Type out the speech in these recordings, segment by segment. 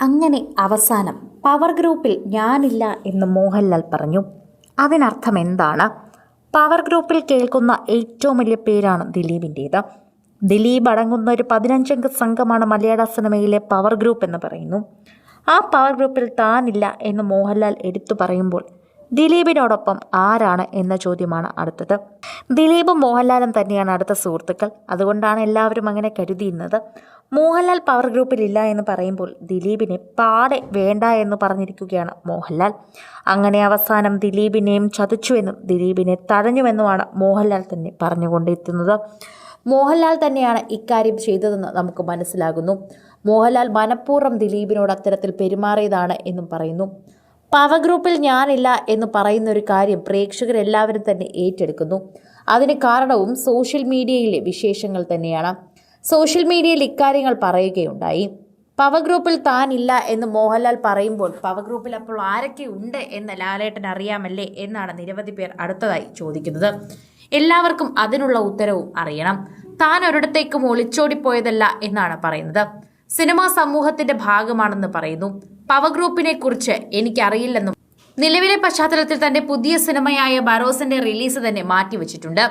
അങ്ങനെ അവസാനം പവർ ഗ്രൂപ്പിൽ ഞാനില്ല എന്ന് മോഹൻലാൽ പറഞ്ഞു. അതിനർത്ഥം എന്താണ്? പവർ ഗ്രൂപ്പിൽ കേൾക്കുന്ന ഏറ്റവും വലിയ പേരാണ് ദിലീപിന്റേത് ദിലീപ് അടങ്ങുന്ന ഒരു പതിനഞ്ചംഗ സംഘമാണ് മലയാള സിനിമയിലെ പവർ ഗ്രൂപ്പ് എന്ന് പറയുന്നു. ആ പവർ ഗ്രൂപ്പിൽ താനില്ല എന്ന് മോഹൻലാൽ എടുത്തു പറയുമ്പോൾ ദിലീപിനോടൊപ്പം ആരാണ് എന്ന ചോദ്യമാണ് അടുത്തത്. ദിലീപും മോഹൻലാലും തന്നെയാണ് അടുത്ത സുഹൃത്തുക്കൾ. അതുകൊണ്ടാണ് എല്ലാവരും അങ്ങനെ കരുതിയിരുന്നത്. മോഹൻലാൽ പവർ ഗ്രൂപ്പിലില്ല എന്ന് പറയുമ്പോൾ ദിലീപിനെ പാടെ വേണ്ട എന്ന് പറഞ്ഞിരിക്കുകയാണ് മോഹൻലാൽ. അങ്ങനെ അവസാനം ദിലീപിനെയും ചതിച്ചുവെന്നും ദിലീപിനെ തഴഞ്ഞുവെന്നുമാണ് മോഹൻലാൽ തന്നെ പറഞ്ഞുകൊണ്ടിരിക്കുന്നത് മോഹൻലാൽ തന്നെയാണ് ഇക്കാര്യം ചെയ്തതെന്ന് നമുക്ക് മനസ്സിലാകുന്നു. മോഹൻലാൽ മനഃപൂർവം ദിലീപിനോട് അത്തരത്തിൽ പെരുമാറിയതാണ് എന്നും പറയുന്നു. പവർ ഗ്രൂപ്പിൽ ഞാനില്ല എന്ന് പറയുന്ന ഒരു കാര്യം പ്രേക്ഷകരെല്ലാവരും തന്നെ ഏറ്റെടുക്കുന്നു. അതിന് കാരണവും സോഷ്യൽ മീഡിയയിലെ വിശേഷങ്ങൾ തന്നെയാണ്. സോഷ്യൽ മീഡിയയിൽ ഇക്കാര്യങ്ങൾ പറയുകയുണ്ടായി. പവർ ഗ്രൂപ്പിൽ താനില്ല എന്ന് മോഹൻലാൽ പറയുമ്പോൾ പവർ ഗ്രൂപ്പിൽ അപ്പോൾ ആരൊക്കെ ഉണ്ട് എന്ന് ലാലേട്ടൻ അറിയാമല്ലേ എന്നാണ് നിരവധി പേർ അടുത്തതായി ചോദിക്കുന്നത്. എല്ലാവർക്കും അതിനുള്ള ഉത്തരവും അറിയണം. താൻ ഒരിടത്തേക്കും ഒളിച്ചോടിപ്പോയതല്ല എന്നാണ് പറയുന്നത്. സിനിമാ സമൂഹത്തിന്റെ ഭാഗമാണെന്ന് പറയുന്നു. പവർ ഗ്രൂപ്പിനെ കുറിച്ച് എനിക്കറിയില്ലെന്നും നിലവിലെ പശ്ചാത്തലത്തിൽ തന്റെ പുതിയ സിനിമയായ ബറോസിന്റെ റിലീസ് തന്നെ മാറ്റിവെച്ചിട്ടുണ്ട്.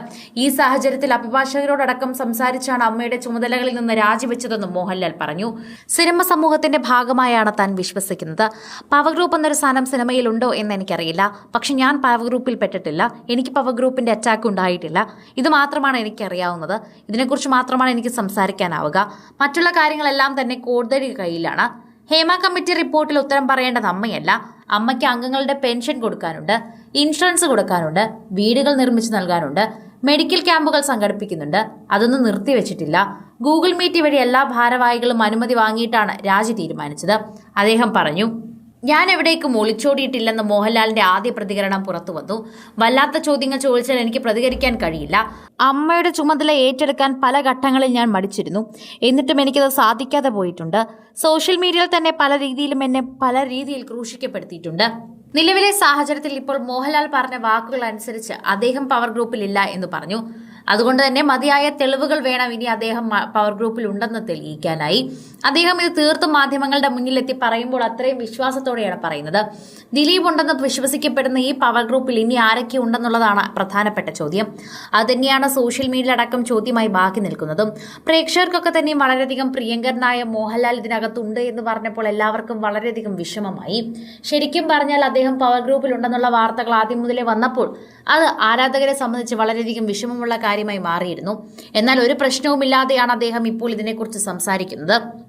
ഈ സാഹചര്യത്തിൽ അഭിഭാഷകരോടക്കം സംസാരിച്ചാണ് അമ്മയുടെ ചുമതലകളിൽ നിന്ന് രാജിവെച്ചതെന്നും മോഹൻലാൽ പറഞ്ഞു. സിനിമ സമൂഹത്തിന്റെ ഭാഗമായാണ് താൻ വിശ്വസിക്കുന്നത്. പവർ ഗ്രൂപ്പ് എന്നൊരു സാധനം സിനിമയിലുണ്ടോ എന്ന് എനിക്കറിയില്ല. പക്ഷെ ഞാൻ പവർ ഗ്രൂപ്പിൽ പെട്ടിട്ടില്ല. എനിക്ക് പവർ ഗ്രൂപ്പിന്റെ അറ്റാക്ക് ഉണ്ടായിട്ടില്ല. ഇത് മാത്രമാണ് എനിക്കറിയാവുന്നത്. ഇതിനെക്കുറിച്ച് മാത്രമാണ് എനിക്ക് സംസാരിക്കാനാവുക. മറ്റുള്ള കാര്യങ്ങളെല്ലാം തന്നെ കോടതിയുടെ കയ്യിലാണ്. ഹേമ കമ്മിറ്റി റിപ്പോർട്ടിൽ ഉത്തരം പറയേണ്ടത് അമ്മയല്ല. അമ്മയ്ക്ക് അംഗങ്ങളുടെ പെൻഷൻ കൊടുക്കാനുണ്ട് ഇൻഷുറൻസ് കൊടുക്കാനുണ്ട് വീടുകൾ നിർമ്മിച്ചു നൽകാനുണ്ട് മെഡിക്കൽ ക്യാമ്പുകൾ സംഘടിപ്പിക്കുന്നുണ്ട്. അതൊന്നും നിർത്തിവെച്ചിട്ടില്ല. ഗൂഗിൾ മീറ്റ് വഴി എല്ലാ ഭാരവാഹികളും അനുമതി വാങ്ങിയിട്ടാണ് രാജി തീരുമാനിച്ചത്. അദ്ദേഹം പറഞ്ഞു ഞാൻ എവിടേക്കും ഒളിച്ചോടിയിട്ടില്ലെന്ന് മോഹൻലാലിന്റെ ആദ്യ പ്രതികരണം പുറത്തു വന്നു. വല്ലാത്ത ചോദ്യങ്ങൾ ചോദിച്ചാൽ എനിക്ക് പ്രതികരിക്കാൻ കഴിയില്ല. അമ്മയുടെ ചുമതല ഏറ്റെടുക്കാൻ പല ഘട്ടങ്ങളിൽ ഞാൻ മടിച്ചിരുന്നു. എന്നിട്ടും എനിക്കത് സാധിക്കാതെ പോയിട്ടുണ്ട്. സോഷ്യൽ മീഡിയയിൽ തന്നെ പല രീതിയിലും എന്നെ പല രീതിയിൽ ക്രൂശിക്കപ്പെടുത്തിയിട്ടുണ്ട്. നിലവിലെ സാഹചര്യത്തിൽ ഇപ്പോൾ മോഹൻലാൽ പറഞ്ഞ വാക്കുകൾ അനുസരിച്ച് അദ്ദേഹം പവർ ഗ്രൂപ്പിലില്ല എന്ന് പറഞ്ഞു. അതുകൊണ്ട് തന്നെ മതിയായ തെളിവുകൾ വേണം ഇനി അദ്ദേഹം പവർ ഗ്രൂപ്പിൽ ഉണ്ടെന്ന് തെളിയിക്കാനായി. അദ്ദേഹം ഇത് തീർത്തും മാധ്യമങ്ങളുടെ മുന്നിലെത്തി പറയുമ്പോൾ അത്രയും വിശ്വാസത്തോടെയാണ് പറയുന്നത്. ദിലീപ് ഉണ്ടെന്ന് വിശ്വസിക്കപ്പെടുന്ന ഈ പവർ ഗ്രൂപ്പിൽ ഇനി ആരൊക്കെ ഉണ്ടെന്നുള്ളതാണ് പ്രധാനപ്പെട്ട ചോദ്യം. അതുതന്നെയാണ് സോഷ്യൽ മീഡിയ അടക്കം ചോദ്യമായി ബാക്കി നിൽക്കുന്നതും. പ്രേക്ഷകർക്കൊക്കെ തന്നെ വളരെയധികം പ്രിയങ്കരനായ മോഹൻലാൽ ഇതിനകത്തുണ്ട് എന്ന് പറഞ്ഞപ്പോൾ എല്ലാവർക്കും വളരെയധികം വിഷമമായി. ശരിക്കും പറഞ്ഞാൽ അദ്ദേഹം പവർ ഗ്രൂപ്പിൽ ഉണ്ടെന്നുള്ള വാർത്തകൾ ആദ്യം മുതലേ വന്നപ്പോൾ അത് ആരാധകരെ സംബന്ധിച്ച് വളരെയധികം വിഷമമുള്ള കാര്യമായി മാറിയിരുന്നു. എന്നാൽ ഒരു പ്രശ്നവുമില്ലാതെയാണ് അദ്ദേഹം ഇപ്പോൾ ഇതിനെക്കുറിച്ച് സംസാരിക്കുന്നത്.